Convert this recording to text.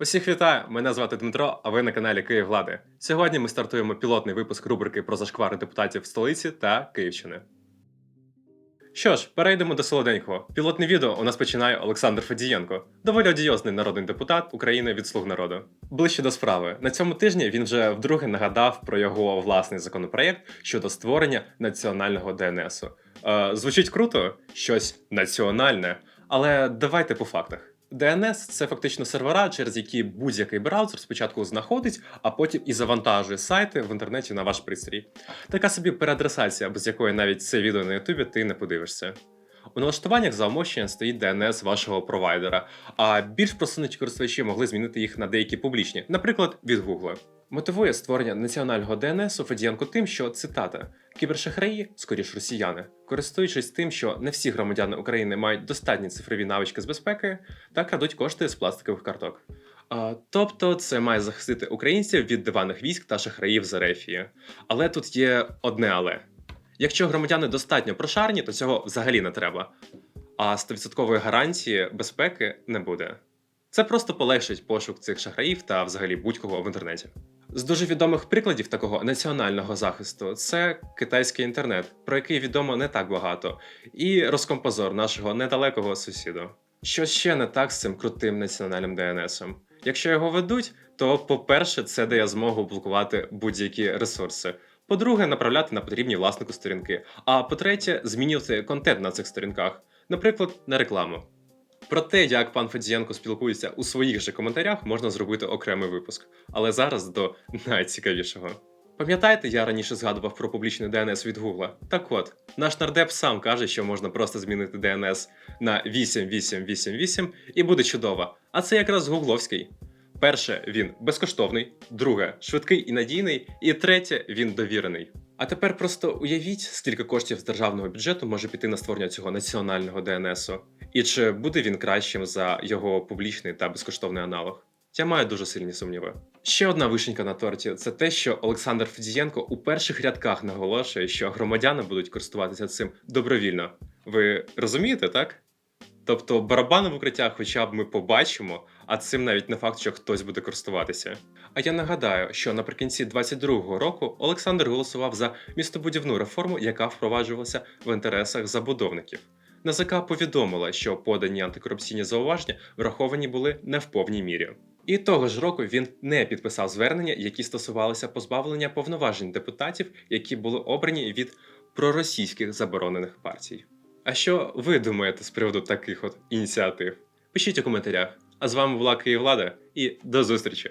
Усіх вітаю! Мене звати Дмитро, а ви на каналі Київ Влади. Сьогодні ми стартуємо пілотний випуск рубрики про зашквари депутатів столиці та Київщини. Що ж, перейдемо до солоденького. Пілотне відео у нас починає Олександр Федієнко, доволі одіозний народний депутат України від Слуг народу. Ближче до справи. На цьому тижні він вже вдруге нагадав про його власний законопроєкт щодо створення національного ДНСу. Е, звучить круто, щось національне, але давайте по фактах. DNS – це фактично сервера, через які будь-який браузер спочатку знаходить, а потім і завантажує сайти в інтернеті на ваш пристрій. Така собі переадресація, без якої навіть це відео на Ютубі ти не подивишся. У налаштуваннях за умовщення стоїть DNS вашого провайдера, а більш просунуті користувачі могли змінити їх на деякі публічні, наприклад, від Google. Мотивує створення національного DNS Федієнко тим, що цитата кібершахраї, скоріш росіяни, користуючись тим, що не всі громадяни України мають достатні цифрові навички з безпеки, та крадуть кошти з пластикових карток. А, тобто це має захистити українців від диванних військ та шахраїв з Ерефії. Але тут є одне але. Якщо громадяни достатньо прошарені, то цього взагалі не треба. А 100% гарантії безпеки не буде. Це просто полегшить пошук цих шахраїв та взагалі будь-кого в інтернеті. З дуже відомих прикладів такого національного захисту це китайський інтернет, про який відомо не так багато, і Роскомпозор нашого недалекого сусіду. Що ще не так з цим крутим національним ДНСом? Якщо його ведуть, то по-перше, це дає змогу блокувати будь-які ресурси. По-друге, направляти на потрібні власнику сторінки. А по-третє, змінювати контент на цих сторінках, наприклад, на рекламу. Про те, як пан Федієнко спілкується у своїх же коментарях, можна зробити окремий випуск. Але зараз до найцікавішого. Пам'ятаєте, я раніше згадував про публічний DNS від Гугла? Так от, наш нардеп сам каже, що можна просто змінити DNS на 8888 і буде чудово. А це якраз гугловський. Перше, він безкоштовний, друге швидкий і надійний, і третє він довірений. А тепер просто уявіть, скільки коштів з державного бюджету може піти на створення цього національного ДНСу, і чи буде він кращим за його публічний та безкоштовний аналог. Я маю дуже сильні сумніви. Ще одна вишенька на торті це те, що Олександр Федієнко у перших рядках наголошує, що громадяни будуть користуватися цим добровільно. Ви розумієте, так? Тобто барабани в укриттях хоча б ми побачимо, а цим навіть не факт, що хтось буде користуватися. А я нагадаю, що наприкінці 22-го року Олександр голосував за містобудівну реформу, яка впроваджувалася в інтересах забудовників. НАЗК повідомила, що подані антикорупційні зауваження враховані були не в повній мірі. І того ж року він не підписав звернення, які стосувалися позбавлення повноважень депутатів, які були обрані від проросійських заборонених партій. А що ви думаєте з приводу таких от ініціатив? Пишіть у коментарях. А з вами була Київлада і до зустрічі!